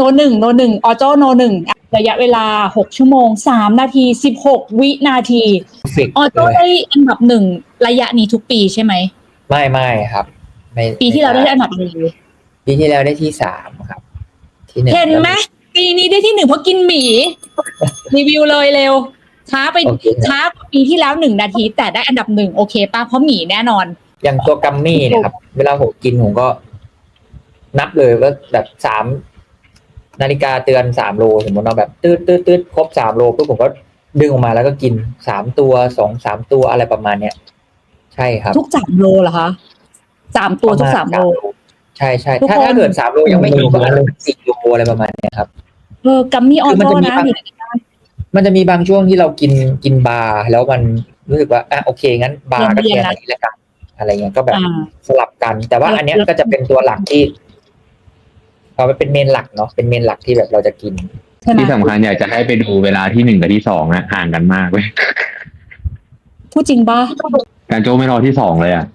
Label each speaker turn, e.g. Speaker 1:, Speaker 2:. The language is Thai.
Speaker 1: โนหนึ่งโนหนึ่งออโจโนหนึ่งระยะเวลาหกชั่วโมงสามนาทีสิบหกวินาที
Speaker 2: ฟิก
Speaker 1: ออโจ
Speaker 2: เลย
Speaker 1: ได้อันดับหนึ่งระยะนี้ทุกปีใช่ไหม
Speaker 2: ไม่ไม่ครับไม่
Speaker 1: ปีที่แล้วได้
Speaker 2: ม่
Speaker 1: อันดับอะไร
Speaker 2: ปีที่แล้วได้ที่สามครับที่หนึ่ง
Speaker 1: เห็นไหมปีนี้ได้ที่หนึ่งเพราะกินหมี รีวิวเลยเร็ว ช้าไป
Speaker 2: โอเคครับ
Speaker 1: ช้ากว่าปีที่แล้วหนึ่งนาที แต่ได้อันดับหนึ่งโอเคป้าเพราะหมีแน่นอน
Speaker 2: อย่างตัวกัมมี่เนะครับ เวลาผมกินผมก็ นับเลยว่าแบบสาม นาฬิกาเตือนสามโลสมมติเราแบบตืดตืดตืดครบสามโลปุ๊บผมก็ดึงออกมาแล้วก็กินสามตัวสองสามตัวอะไรประมาณเนี้ยใช่ครับ
Speaker 1: ทุกสามโลเหรอคะสามตัวทุก
Speaker 2: ประณ
Speaker 1: สามโล
Speaker 2: ใช่ใช่
Speaker 1: ทุก
Speaker 2: ถ้า
Speaker 1: คน
Speaker 2: ถ้าเกิดสามโลยังไม่หิวก็อาจจะเป็นสี่โลอะไรประมาณเนี้ยครับ
Speaker 1: เออกัมมี่ออ
Speaker 2: คือมัน
Speaker 1: โต้
Speaker 2: จะมี
Speaker 1: นะ
Speaker 2: บาง
Speaker 1: อยู่ใน
Speaker 2: มันจะมีบางช่วงที่เรากินกินบาร์แล้วมันรู้สึกว่าอะโอเคงั้นบาร์ก็แทนอันนี้แล้วกันอะไรเงี้ยก็แบบ
Speaker 1: อ่า
Speaker 2: สลับกัน แต่ว่าอันเนี้ย
Speaker 1: แล้ว
Speaker 2: ก็จะเป็นตัวหลักที่ เอาไปเป็นเมนหลักเนาะเป็นเมนหลักที่แบบเราจะกิน
Speaker 1: ใช่ไหม
Speaker 3: ที่สำคัญอยากจะให้ไปดูเวลาที่หนึ่งกับที่สองนะห่างกันมากเว้ย
Speaker 1: พูดจริงป่ะ
Speaker 3: การโจไม่รอที่สองเลยอะ